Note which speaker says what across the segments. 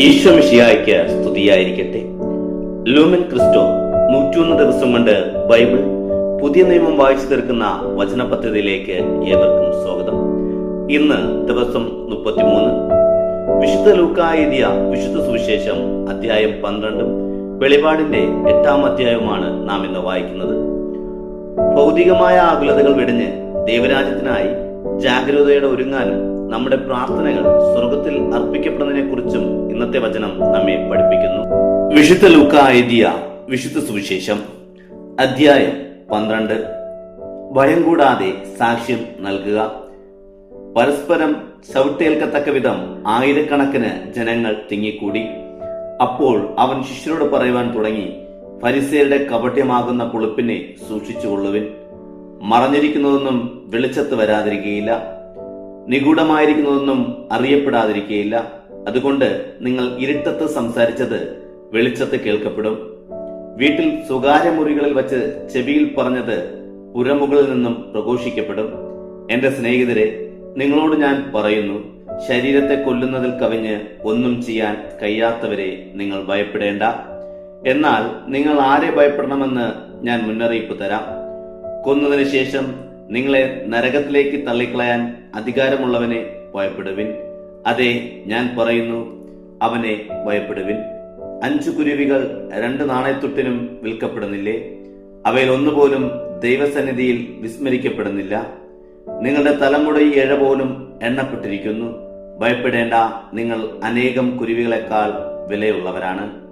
Speaker 1: ഈശ്വമിഷിയായ്ക്ക് സ്തുതിയായിരിക്കട്ടെ. Lumen Cristo നൂറ്റിയൊന്ന് ദിവസം കൊണ്ട് ബൈബിൾ പുതിയ നിയമം വായിച്ചു തീർക്കുന്ന വചന പദ്ധതിയിലേക്ക് ഏവർക്കും സ്വാഗതം. ഇന്ന് ദിവസം മുപ്പത്തിമൂന്ന്. വിശുദ്ധ ലൂക്ക വിശുദ്ധ സുവിശേഷം അധ്യായം പന്ത്രണ്ടും വെളിപാടിന്റെ എട്ടാം അധ്യായവുമാണ് നാം ഇന്ന് വായിക്കുന്നത്. ഭൗതികമായ ആകുലതകൾ വെടിഞ്ഞ് ദൈവരാജ്യത്തിനായി ജാഗ്രതയോടെ ഒരുങ്ങാനും നമ്മുടെ പ്രാർത്ഥനകൾ സ്വർഗത്തിൽ അർപ്പിക്കപ്പെടുന്നതിനെ കുറിച്ചും ഇന്നത്തെ വചനം നമ്മെ പഠിപ്പിക്കുന്നു. വിശുദ്ധ ലൂക്ക എഴുതിയ വിശുദ്ധ സുവിശേഷം അധ്യായം പന്ത്രണ്ട്. ഭയം കൂടാതെ സാക്ഷ്യം നൽകുക. പരസ്പരം ചവിട്ടേൽക്കത്തക്ക വിധം ആയിരക്കണക്കിന് ജനങ്ങൾ തിങ്ങിക്കൂടി. അപ്പോൾ അവൻ ശിഷ്യരോട് പറയുവാൻ തുടങ്ങി ഫരിസേരുടെ കപട്യമാകുന്ന പുളിപ്പിനെ സൂക്ഷിച്ചുകൊള്ളുവിൻ. മറഞ്ഞിരിക്കുന്നതൊന്നും വെളിച്ചത്ത് വരാതിരിക്കുകയില്ല. നിഗൂഢമായിരിക്കുന്നതൊന്നും അറിയപ്പെടാതിരിക്കുകയില്ല അതുകൊണ്ട് നിങ്ങൾ ഇരുട്ടത്ത് സംസാരിച്ചത് വെളിച്ചത്ത് കേൾക്കപ്പെടും. വീട്ടിൽ സ്വകാര്യ മുറികളിൽ വച്ച് ചെവിയിൽ പറഞ്ഞത് പുരമുകളിൽ നിന്നും പ്രഘോഷിക്കപ്പെടും. എന്റെ സ്നേഹിതരെ നിങ്ങളോട് ഞാൻ പറയുന്നു ശരീരത്തെ കൊല്ലുന്നതിൽ കവിഞ്ഞ് ഒന്നും ചെയ്യാൻ കഴിയാത്തവരെ നിങ്ങൾ ഭയപ്പെടേണ്ട. എന്നാൽ നിങ്ങൾ ആരെ ഭയപ്പെടണമെന്ന് ഞാൻ മുന്നറിയിപ്പ് തരാം. കൊന്നതിന് ശേഷം നിങ്ങളെ നരകത്തിലേക്ക് തള്ളിക്കളയാൻ അധികാരമുള്ളവനെ ഭയപ്പെടുവിൻ. അതെ ഞാൻ പറയുന്നു അവനെ ഭയപ്പെടുവിൻ. അഞ്ചു കുരുവികൾ രണ്ട് നാണയത്തുട്ടിനും വിൽക്കപ്പെടുന്നില്ലേ? അവയിൽ ഒന്നുപോലും ദൈവസന്നിധിയിൽ വിസ്മരിക്കപ്പെടുന്നില്ല. നിങ്ങളുടെ തലമുടി ഇഴ പോലും എണ്ണപ്പെട്ടിരിക്കുന്നു. ഭയപ്പെടേണ്ട നിങ്ങൾ അനേകം കുരുവികളെക്കാൾ വിലയുള്ളവരാണ്.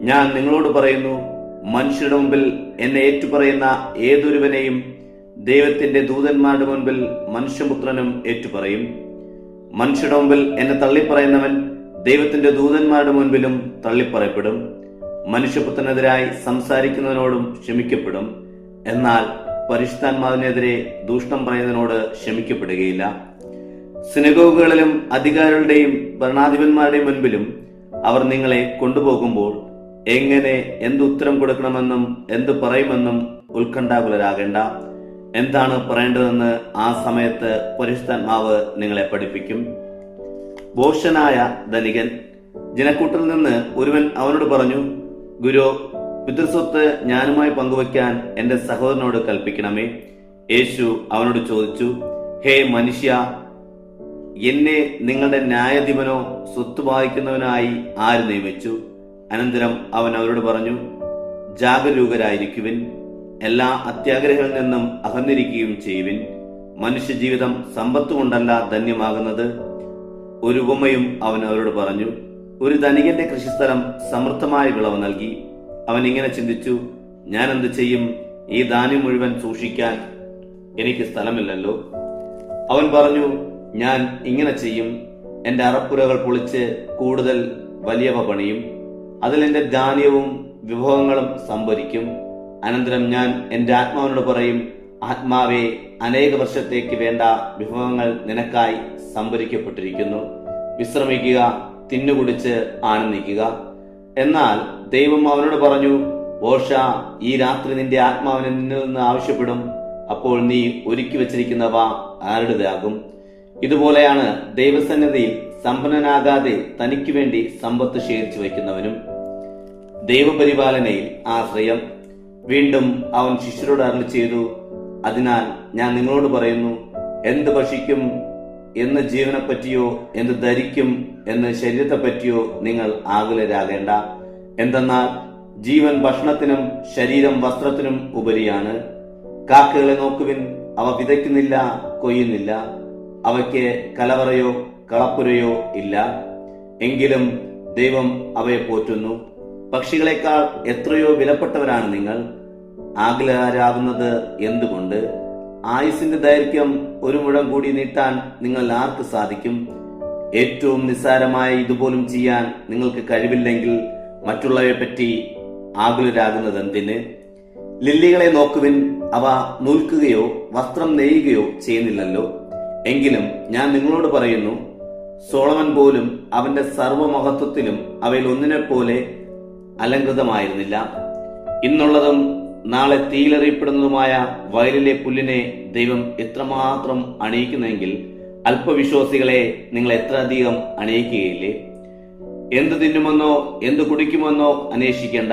Speaker 1: ഞാൻ നിങ്ങളോട് പറയുന്നു മനുഷ്യരുടെ മുമ്പിൽ എന്നെ ഏറ്റുപറയുന്ന ഏതൊരുവനെയും ദൈവത്തിന്റെ ദൂതന്മാരുടെ മുൻപിൽ മനുഷ്യപുത്രനും ഏറ്റുപറയും. മനുഷ്യരുടെ മുമ്പിൽ എന്നെ തള്ളിപ്പറയുന്നവൻ ദൈവത്തിന്റെ ദൂതന്മാരുടെ മുൻപിലും തള്ളിപ്പറയപ്പെടും. മനുഷ്യപുത്രനെതിരായി സംസാരിക്കുന്നതിനോടും ക്ഷമിക്കപ്പെടും. എന്നാൽ പരിശുദ്ധാത്മാവിനെതിരെ ദൂഷണം പറയുന്നതിനോട് ക്ഷമിക്കപ്പെടുകയില്ല. സിനഗോഗുകളിലും അധികാരികളുടെയും ഭരണാധിപന്മാരുടെയും മുൻപിലും അവർ നിങ്ങളെ കൊണ്ടുപോകുമ്പോൾ എങ്ങനെ എന്ത് ഉത്തരം കൊടുക്കണമെന്നും എന്ത് പറയുമെന്നും ഉത്കണ്ഠാകുലരാകേണ്ട. എന്താണ് പറയേണ്ടതെന്ന് ആ സമയത്ത് പരിശുദ്ധാത്മാവ് നിങ്ങളെ പഠിപ്പിക്കും. ബോഷനായ ധനികൻ ജനക്കൂട്ടിൽ നിന്ന് ഒരുവൻ അവനോട് പറഞ്ഞു ഗുരു പിതൃസ്വത്ത് ഞാനുമായി പങ്കുവയ്ക്കാൻ എന്റെ സഹോദരനോട് കൽപ്പിക്കണമേ. യേശു അവനോട് ചോദിച്ചു ഹേ മനുഷ്യ എന്നെ നിങ്ങളുടെ ന്യായാധിപനോ സ്വത്ത് വായിക്കുന്നവനായി ആര് നിയമിച്ചു? അനന്തരം അവൻ അവരോട് പറഞ്ഞു ജാഗരൂകരായിരിക്കുവിൻ. എല്ലാ അത്യാഗ്രഹങ്ങളിൽ നിന്നും അകന്നിരിക്കുകയും ചെയ്യുവിൻ. മനുഷ്യജീവിതം സമ്പത്ത് കൊണ്ടല്ല ധന്യമാകുന്നത്. ഒരു ഉപമയും അവൻ അവരോട് പറഞ്ഞു ഒരു ധനികന്റെ കൃഷിസ്ഥലം സമൃദ്ധമായ വിളവ് നൽകി. അവൻ ഇങ്ങനെ ചിന്തിച്ചു ഞാൻ എന്ത് ചെയ്യും? ഈ ധാന്യം മുഴുവൻ സൂക്ഷിക്കാൻ എനിക്ക് സ്ഥലമില്ലല്ലോ. അവൻ പറഞ്ഞു ഞാൻ ഇങ്ങനെ ചെയ്യും. എന്റെ അറപ്പുരകൾ പൊളിച്ച് കൂടുതൽ വലിയവ പണിയും. അതിൽ എന്റെ ധാന്യവും വിഭവങ്ങളും സംഭരിക്കും. അനന്തരം ഞാൻ എന്റെ ആത്മാവിനോട് പറയും ആത്മാവെ അനേക വർഷത്തേക്ക് വേണ്ട വിഭവങ്ങൾ നിനക്കായി സംഭരിക്കപ്പെട്ടിരിക്കുന്നു. വിശ്രമിക്കുക തിന്നുകുടിച്ച് ആനന്ദിക്കുക. എന്നാൽ ദൈവം അവനോട് പറഞ്ഞു ഓഷ ഈ രാത്രി നിന്റെ ആത്മാവിനെ നിന്നിൽ നിന്ന് ആവശ്യപ്പെടും. അപ്പോൾ നീ ഒരുക്കി വച്ചിരിക്കുന്നവ ആരുടേതാകും? ഇതുപോലെയാണ് ദൈവസന്നിധിയിൽ സമ്പന്നനാകാതെ തനിക്ക് വേണ്ടി സമ്പത്ത് ശേഖരിച്ചു വയ്ക്കുന്നവനും ദൈവപരിപാലനയിൽ ആശ്രയം. വീണ്ടും അവൻ ശിഷ്യരോട് അരളി ചെയ്തു അതിനാൽ ഞാൻ നിങ്ങളോട് പറയുന്നു എന്ത് ഭക്ഷിക്കും എന്ന് ജീവനെ പറ്റിയോ എന്ത് ധരിക്കും എന്ന് ശരീരത്തെ പറ്റിയോ നിങ്ങൾ ആകുലരാകേണ്ട. എന്തെന്നാൽ ജീവൻ ഭക്ഷണത്തിനും ശരീരം വസ്ത്രത്തിനും ഉപരിയാണ്. കാക്കകളെ നോക്കുവിൻ അവ വിതയ്ക്കുന്നില്ല കൊയ്യുന്നില്ല. അവയ്ക്ക് കലവറയോ കളപ്പുരയോ ഇല്ല. എങ്കിലും ദൈവം അവയെ പോറ്റുന്നു. പക്ഷികളെക്കാൾ എത്രയോ വിലപ്പെട്ടവരാണ് നിങ്ങൾ. ആകുലരാകുന്നത് എന്തുകൊണ്ട്? ആയുസിന്റെ ദൈർഘ്യം ഒരു മുഴം കൂടി നീട്ടാൻ നിങ്ങൾ ആർക്ക് സാധിക്കും? ഏറ്റവും നിസ്സാരമായ ഇതുപോലും ചെയ്യാൻ നിങ്ങൾക്ക് കഴിവില്ലെങ്കിൽ മറ്റുള്ളവയെ പറ്റി ആകുലരാകുന്നത് എന്തിന്? ലില്ലികളെ നോക്കുവിൻ അവ നൂൽക്കുകയോ വസ്ത്രം നെയ്യുകയോ ചെയ്യുന്നില്ലല്ലോ. എങ്കിലും ഞാൻ നിങ്ങളോട് പറയുന്നു സോളമൻ പോലും അവന്റെ സർവമഹത്വത്തിലും അവയിൽ ഒന്നിനെ പോലെ അലങ്കൃതമായിരുന്നില്ല ഇന്നുള്ളതും നാളെ തീയിലെറിയപ്പെടുന്നതുമായ വയലിലെ പുല്ലിനെ ദൈവം എത്രമാത്രം അണിയിക്കുന്നെങ്കിൽ അല്പവിശ്വാസികളെ നിങ്ങൾ എത്ര അധികം അണിയിക്കുകയില്ലേ? എന്ത് തിന്നുമെന്നോ എന്ത് കുടിക്കുമെന്നോ അന്വേഷിക്കേണ്ട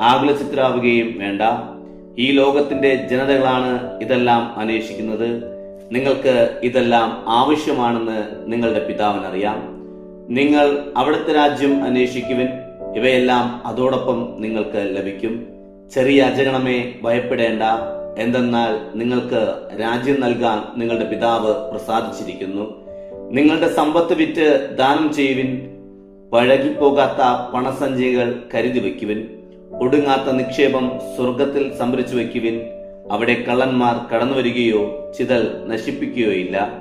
Speaker 1: ആകുലചിത്രാവുകയും വേണ്ട. ഈ ലോകത്തിന്റെ ജനതകളാണ് ഇതെല്ലാം അന്വേഷിക്കുന്നത്. നിങ്ങൾക്ക് ഇതെല്ലാം ആവശ്യമാണെന്ന് നിങ്ങളുടെ പിതാവിനറിയാം. നിങ്ങൾ അവിടുത്തെ രാജ്യം അന്വേഷിക്കുവിൻ. ഇവയെല്ലാം അതോടൊപ്പം നിങ്ങൾക്ക് ലഭിക്കും. ചെറിയ അജഗണമേ ഭയപ്പെടേണ്ട. എന്തെന്നാൽ നിങ്ങൾക്ക് രാജ്യം നൽകാൻ നിങ്ങളുടെ പിതാവ് പ്രസാദിച്ചിരിക്കുന്നു. നിങ്ങളുടെ സമ്പത്ത് വിറ്റ് ദാനം ചെയ്യുവിൻ. പഴകിപ്പോകാത്ത പണസഞ്ചികൾ കരുതി വയ്ക്കുവിൻ. ഒടുങ്ങാത്ത നിക്ഷേപം സ്വർഗത്തിൽ സംഭരിച്ചു വയ്ക്കുവിൻ. അവിടെ കള്ളന്മാർ കടന്നു വരികയോ ചിതൽ നശിപ്പിക്കുകയോ ഇല്ല.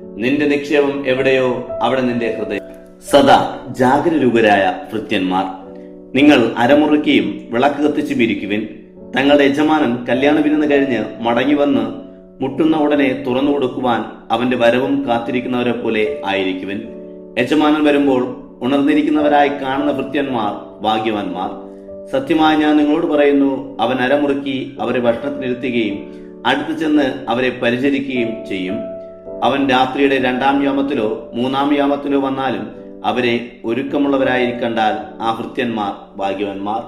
Speaker 1: നിന്റെ നിക്ഷേപം എവിടെയോ അവിടെ നിന്റെ ഹൃദയം. സദാ ജാഗരൂകരായ ഭൃത്യന്മാർ. നിങ്ങൾ അരമുറുക്കിയും വിളക്ക് കത്തിച്ചു പിരിക്കുവിൻ. തങ്ങളുടെ യജമാനൻ കല്യാണ വിരുന്ന് കഴിഞ്ഞ് മടങ്ങി വന്ന് മുട്ടുന്ന ഉടനെ തുറന്നു കൊടുക്കുവാൻ അവന്റെ വരവും കാത്തിരിക്കുന്നവരെ പോലെ ആയിരിക്കുവിൻ. യജമാനൻ വരുമ്പോൾ ഉണർന്നിരിക്കുന്നവരായി കാണുന്ന ഭൃത്യന്മാർ ഭാഗ്യവാന്മാർ. സത്യമായി ഞാൻ നിങ്ങളോട് പറയുന്നു അവൻ അരമുറുക്കി അവരെ ഭക്ഷണത്തിനിരുത്തുകയും അടുത്തു ചെന്ന് അവരെ പരിചരിക്കുകയും ചെയ്യും. അവൻ രാത്രിയുടെ രണ്ടാം യാമത്തിലോ മൂന്നാം യാമത്തിലോ വന്നാലും അവരെ ഒരുക്കമുള്ളവരായിരിക്കണ്ടാൽ ആ ഭൃത്യന്മാർ ഭാഗ്യവന്മാർ.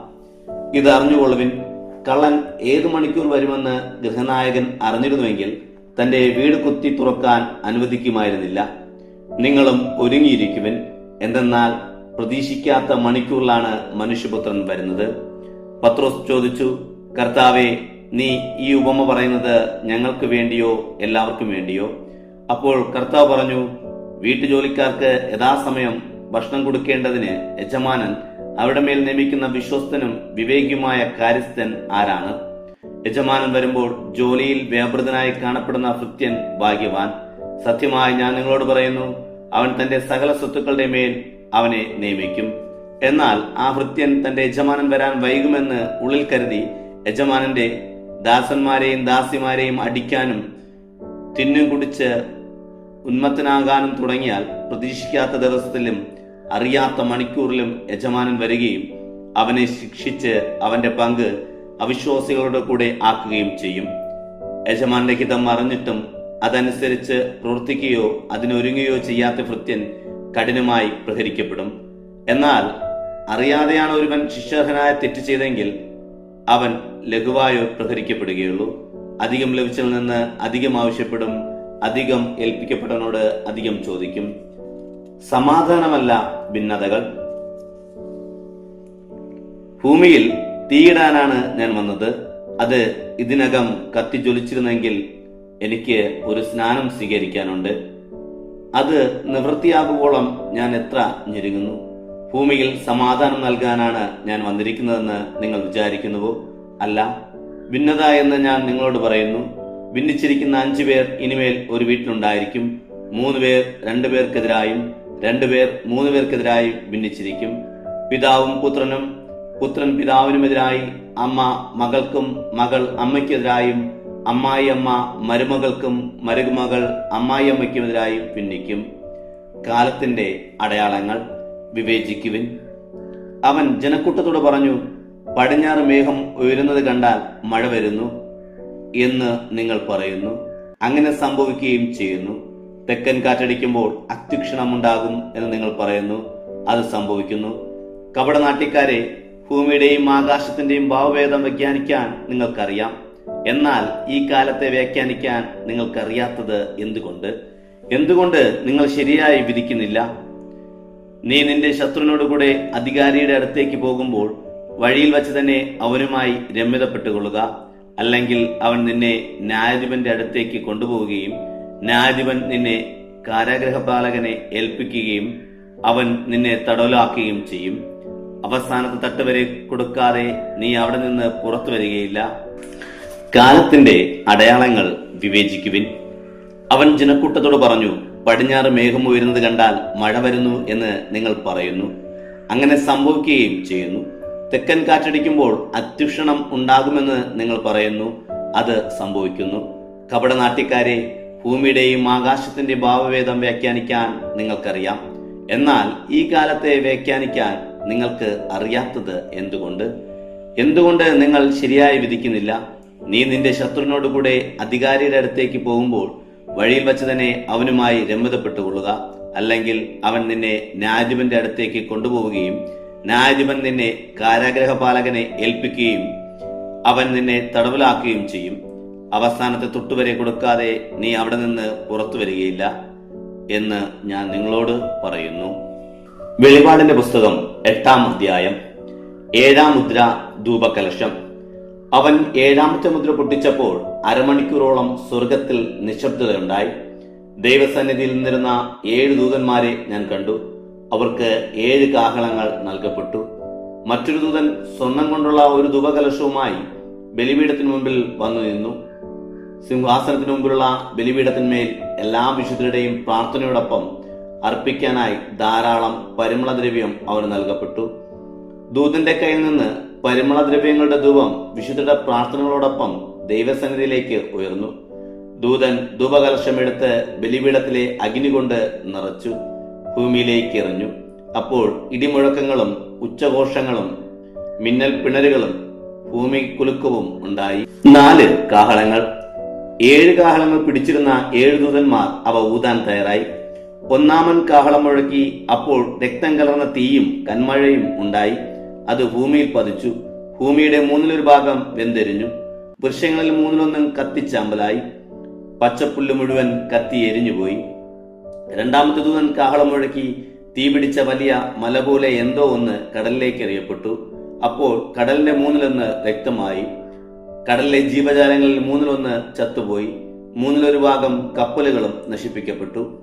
Speaker 1: ഇത് അറിഞ്ഞുകൊള്ളുവിൻ കള്ളൻ ഏതു മണിക്കൂർ വരുമെന്ന് ഗൃഹനായകൻ അറിഞ്ഞിരുന്നുവെങ്കിൽ തന്റെ വീട് കുത്തി തുറക്കാൻ അനുവദിക്കുമായിരുന്നില്ല. നിങ്ങളും ഒരുങ്ങിയിരിക്കുവിൻ എന്തെന്നാൽ പ്രതീക്ഷിക്കാത്ത മണിക്കൂറിലാണ് മനുഷ്യപുത്രൻ വരുന്നത്. പത്രോസ് ചോദിച്ചു കർത്താവെ നീ ഈ ഉപമ പറയുന്നത് ഞങ്ങൾക്ക് വേണ്ടിയോ എല്ലാവർക്കും വേണ്ടിയോ? അപ്പോൾ കർത്താവ് പറഞ്ഞു വീട്ടുജോലിക്കാർക്ക് യഥാസമയം ഭക്ഷണം കൊടുക്കേണ്ടതിന് യജമാനൻ അവരുടെ മേൽ നിയമിക്കുന്ന വിശ്വസ്തനും വിവേകിയുമായ കാര്യസ്ഥൻ ആരാണ്? യജമാനൻ വരുമ്പോൾ ജോലിയിൽ വ്യാപൃതനായി കാണപ്പെടുന്ന ഭൃത്യൻ ഭാഗ്യവാൻ. സത്യമായി ഞാൻ നിങ്ങളോട് പറയുന്നു അവൻ തന്റെ സകല സ്വത്തുക്കളുടെ മേൽ അവനെ നിയമിക്കും. എന്നാൽ ആ ഭൃത്യൻ തന്റെ യജമാനൻ വരാൻ വൈകുമെന്ന് ഉള്ളിൽ കരുതി യജമാനന്റെ ദാസന്മാരെയും ദാസിമാരെയും അടിക്കാനും തിന്നും കുടിച്ച് ഉന്മത്തനാകാനും തുടങ്ങിയാൽ പ്രതീക്ഷിക്കാത്ത ദിവസത്തിലും അറിയാത്ത മണിക്കൂറിലും യജമാനൻ വരികയും അവനെ ശിക്ഷിച്ച് അവന്റെ പങ്ക് അവിശ്വാസികളുടെ കൂടെ ആക്കുകയും ചെയ്യും. യജമാന്റെ ഹിതം അറിഞ്ഞിട്ടും അതനുസരിച്ച് പ്രവർത്തിക്കുകയോ അതിനൊരുങ്ങുകയോ ചെയ്യാത്ത ഭൃത്യൻ കഠിനമായി പ്രഹരിക്കപ്പെടും. എന്നാൽ അറിയാതെയാണ് ഒരുവൻ ശിക്ഷാർഹനായ തെറ്റ് ചെയ്തെങ്കിൽ അവൻ ലഘുവായോ പ്രഹരിക്കപ്പെടുകയുള്ളൂ. അധികം ലഭിച്ചതിൽ നിന്ന് അധികം ആവശ്യപ്പെടും. അധികം ഏൽപ്പിക്കപ്പെട്ടവനോട് അധികം ചോദിക്കും. സമാധാനമല്ല ഭിന്നതകൾ. ഭൂമിയിൽ തീയിടാനാണ് ഞാൻ വന്നത്. അത് ഇതിനകം കത്തിജ്വലിച്ചിരുന്നെങ്കിൽ എനിക്ക് ഒരു സ്നാനം സ്വീകരിക്കാനുണ്ട്. അത് നിവൃത്തിയാകുവോളം ഞാൻ എത്ര ഞെരുങ്ങുന്നു. ഭൂമിയിൽ സമാധാനം നൽകാനാണ് ഞാൻ വന്നിരിക്കുന്നതെന്ന് നിങ്ങൾ വിചാരിക്കുന്നുവോ? അല്ല. ഭിന്നത എന്ന് ഞാൻ നിങ്ങളോട് പറയുന്നു. ഭിന്നിച്ചിരിക്കുന്ന അഞ്ചു പേർ ഇനിമേൽ ഒരു വീട്ടിലുണ്ടായിരിക്കും. മൂന്ന് പേർ രണ്ടു പേർക്കെതിരായും രണ്ടുപേർ മൂന്ന് പേർക്കെതിരായും ഭിന്നിച്ചിരിക്കും. പിതാവും പുത്രനും പുത്രൻ പിതാവിനുമെതിരായി അമ്മ മകൾക്കും മകൾ അമ്മയ്ക്കെതിരായും അമ്മായി അമ്മ മരുമകൾക്കും മരുമകൾ അമ്മായി അമ്മയ്ക്കുമെതിരായും ഭിന്നിക്കും. കാലത്തിന്റെ അടയാളങ്ങൾ വിവേചിക്കുവിൻ. അവൻ ജനക്കൂട്ടത്തോട് പറഞ്ഞു പടിഞ്ഞാറ് മേഘം ഉയരുന്നത് കണ്ടാൽ മഴ വരുന്നു. എന്ന് നിങ്ങൾ പറയുന്നു. അങ്ങനെ സംഭവിക്കുകയും ചെയ്യുന്നു. തെക്കൻ കാറ്റടിക്കുമ്പോൾ അത്യുക്ഷണമുണ്ടാകും എന്ന് നിങ്ങൾ പറയുന്നു. അത് സംഭവിക്കുന്നു. കപടനാട്ടിക്കാരെ ഭൂമിയുടെയും ആകാശത്തിന്റെയും ഭാവഭേദം വ്യാഖ്യാനിക്കാൻ നിങ്ങൾക്കറിയാം. എന്നാൽ ഈ കാലത്തെ വ്യാഖ്യാനിക്കാൻ നിങ്ങൾക്കറിയാത്തത് എന്തുകൊണ്ട്? എന്തുകൊണ്ട് നിങ്ങൾ ശരിയായി വിധിക്കുന്നില്ല? നീ നിന്റെ ശത്രുവിനോടുകൂടെ അധികാരിയുടെ അടുത്തേക്ക് പോകുമ്പോൾ വഴിയിൽ വച്ച് തന്നെ അവനുമായി രമ്യതപ്പെട്ടുകൊള്ളുക. അല്ലെങ്കിൽ അവൻ നിന്നെ ന്യായാധിപന്റെ അടുത്തേക്ക് കൊണ്ടുപോവുകയും ന്യായാധിപൻ നിന്നെ കാരാഗ്രഹപാലകനെ ഏൽപ്പിക്കുകയും അവൻ നിന്നെ തടവലാക്കുകയും ചെയ്യും. അവസാനത്തെ തട്ടുവരെ കൊടുക്കാതെ നീ അവിടെ നിന്ന് പുറത്തു വരികയില്ല. കാലത്തിന്റെ അടയാളങ്ങൾ വിവേചിക്കുവിൻ. അവൻ ജനക്കൂട്ടത്തോട് പറഞ്ഞു പടിഞ്ഞാറ് മേഘം ഉയരുന്നത് കണ്ടാൽ മഴ വരുന്നു എന്ന് നിങ്ങൾ പറയുന്നു. അങ്ങനെ സംഭവിക്കുകയും ചെയ്യുന്നു. തെക്കൻ കാറ്റടിക്കുമ്പോൾ അത്യുഷണം ഉണ്ടാകുമെന്ന് നിങ്ങൾ പറയുന്നു. അത് സംഭവിക്കുന്നു. കപടനാട്ടിക്കാരെ ഭൂമിയുടെയും ആകാശത്തിന്റെ ഭാവവേദം വ്യാഖ്യാനിക്കാൻ നിങ്ങൾക്കറിയാം. എന്നാൽ ഈ കാലത്തെ വ്യാഖ്യാനിക്കാൻ നിങ്ങൾക്ക് അറിയാത്തത് എന്തുകൊണ്ട്? എന്തുകൊണ്ട് നിങ്ങൾ ശരിയായി വിധിക്കുന്നില്ല? നീ നിന്റെ ശത്രുവിനോട് കൂടെ അധികാരിയുടെ അടുത്തേക്ക് പോകുമ്പോൾ വഴിയിൽ വച്ച് തന്നെ അവനുമായി രമ്യതപ്പെട്ടുകൊള്ളുക അല്ലെങ്കിൽ അവൻ നിന്നെ ന്യായാധിപന്റെ അടുത്തേക്ക് കൊണ്ടുപോവുകയും ന്യായാധിപൻ നിന്നെ കാരാഗ്രഹപാലകനെ ഏൽപ്പിക്കുകയും അവൻ നിന്നെ തടവിലാക്കുകയും ചെയ്യും. അവസാനത്തെ തൊട്ടുവരെ കൊടുക്കാതെ നീ അവിടെ നിന്ന് പുറത്തു വരികയില്ല എന്ന് ഞാൻ നിങ്ങളോട് പറയുന്നു. വെളിപാടിന്റെ പുസ്തകം എട്ടാം അധ്യായം ഏഴാം മുദ്ര ധൂപകലശം അവൻ ഏഴാമത്തെ മുദ്ര പൊട്ടിച്ചപ്പോൾ അരമണിക്കൂറോളം സ്വർഗത്തിൽ നിശബ്ദതയുണ്ടായി. ദൈവസന്നിധിയിൽ നിന്നിരുന്ന ഏഴ് ദൂതന്മാരെ ഞാൻ കണ്ടു. അവർക്ക് ഏഴ് കാഹളങ്ങൾ നൽകപ്പെട്ടു. മറ്റൊരു ദൂതൻ സ്വർണം കൊണ്ടുള്ള ഒരു ധുപകലശവുമായി ബലിപീഠത്തിന് മുമ്പിൽ വന്നു നിന്നു. സിംഹാസനത്തിന് മുമ്പിലുള്ള ബലിപീഠത്തിന്മേൽ എല്ലാ വിശുദ്ധരുടെയും പ്രാർത്ഥനയോടൊപ്പം അർപ്പിക്കാനായി ധാരാളം പരിമളദ്രവ്യം അവന് നൽകപ്പെട്ടു. ദൂതന്റെ കയ്യിൽ നിന്ന് പരിമളദ്രവ്യങ്ങളുടെ ധൂപം വിശുദ്ധരുടെ പ്രാർത്ഥനകളോടൊപ്പം ദൈവസന്നിധിയിലേക്ക് ഉയർന്നു. ദൂതൻ ധൂപകലശമെടുത്ത് ബലിപീഠത്തിലെ അഗ്നി കൊണ്ട് നിറച്ചു. ഭൂമിയിലേക്ക് എറിഞ്ഞു അപ്പോൾ ഇടിമുഴക്കങ്ങളും ഉച്ചഘോഷങ്ങളും മിന്നൽ പിണരുകളും ഭൂമി കുലുക്കവും ഉണ്ടായി. നാല് കാഹളങ്ങൾ. ഏഴ് കാഹളങ്ങൾ പിടിച്ചിരുന്ന ഏഴ് ദൂതന്മാർ അവ ഊതാൻ തയ്യാറായി. ഒന്നാമൻ കാഹളം മുഴക്കി അപ്പോൾ രക്തം കലർന്ന തീയും കന്മഴയും ഉണ്ടായി. അത് ഭൂമിയിൽ പതിച്ചു. ഭൂമിയുടെ മൂന്നിലൊരു ഭാഗം വെന്തെരിഞ്ഞു. വൃക്ഷങ്ങളിൽ മൂന്നിലൊന്നും കത്തിച്ചാമ്പലായി. പച്ചപ്പുല്ല് മുഴുവൻ കത്തി എരിഞ്ഞുപോയി. രണ്ടാമത്തെ ദൂതൻ കാഹളം മുഴക്കി തീ പിടിച്ച വലിയ മല പോലെ എന്തോ ഒന്ന് കടലിലേക്ക് എറിയപ്പെട്ടു. അപ്പോൾ കടലിന്റെ മൂന്നിലൊന്ന് രക്തമായി കടലിലെ ജീവജാലങ്ങളിൽ മൂന്നിലൊന്ന് ചത്തുപോയി. മൂന്നിലൊരു ഭാഗം കപ്പലുകളും നശിപ്പിക്കപ്പെട്ടു.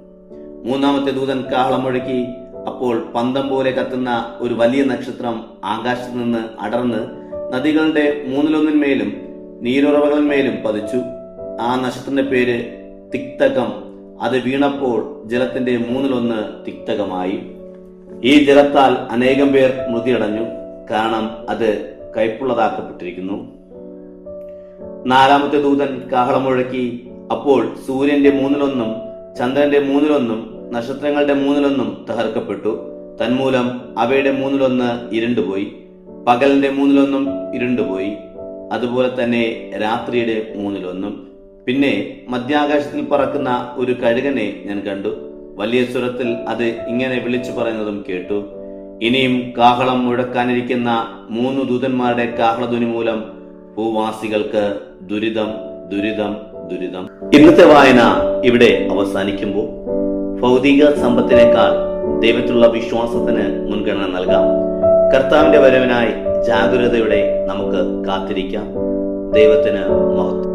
Speaker 1: മൂന്നാമത്തെ ദൂതൻ കാഹളം മുഴക്കി അപ്പോൾ പന്തം പോലെ കത്തുന്ന ഒരു വലിയ നക്ഷത്രം ആകാശത്ത് നിന്ന് അടർന്ന് നദികളുടെ മൂന്നിലൊന്നിന്മേലും നീരുറവകളിന്മേലും പതിച്ചു. ആ നക്ഷത്രത്തിന്റെ പേര് തിക്തകം അത് വീണപ്പോൾ ജലത്തിന്റെ മൂന്നിലൊന്ന് തിക്തകമായി. ഈ ജലത്താൽ അനേകം പേർ മൃതിയടഞ്ഞു. കാരണം അത് കൈപ്പുള്ളതാക്കപ്പെട്ടിരിക്കുന്നു നാലാമത്തെ ദൂതൻ കാഹളം മുഴക്കി അപ്പോൾ സൂര്യന്റെ മൂന്നിലൊന്നും ചന്ദ്രന്റെ മൂന്നിലൊന്നും നക്ഷത്രങ്ങളുടെ മൂന്നിലൊന്നും തകർക്കപ്പെട്ടു. തന്മൂലം അവയുടെ മൂന്നിലൊന്ന് ഇരുണ്ടുപോയി. പകലിന്റെ മൂന്നിലൊന്നും ഇരുണ്ടുപോയി. അതുപോലെ തന്നെ രാത്രിയുടെ മൂന്നിലൊന്നും പിന്നെ മധ്യാകാശത്തിൽ പറക്കുന്ന ഒരു കഴുകനെ ഞാൻ കണ്ടു. വലിയ സ്വരത്തിൽ അത് ഇങ്ങനെ വിളിച്ചു പറയുന്നതും കേട്ടു. ഇനിയും കാഹളം മുഴക്കാനിരിക്കുന്ന മൂന്ന് ദൂതന്മാരുടെ കാഹളധ്വനി മൂലം ഭൂവാസികൾക്ക് ദുരിതം ദുരിതം ദുരിതം. ഇന്നത്തെ വായന ഇവിടെ അവസാനിക്കുമ്പോൾ ഭൗതിക സമ്പത്തിനേക്കാൾ ദൈവത്തിലുള്ള വിശ്വാസത്തിന് മുൻഗണന നൽകാം. കർത്താവിന്റെ വരവിനായി ജാഗ്രതയോടെ നമുക്ക് കാത്തിരിക്കാം. ദൈവത്തിന് മഹത്വം.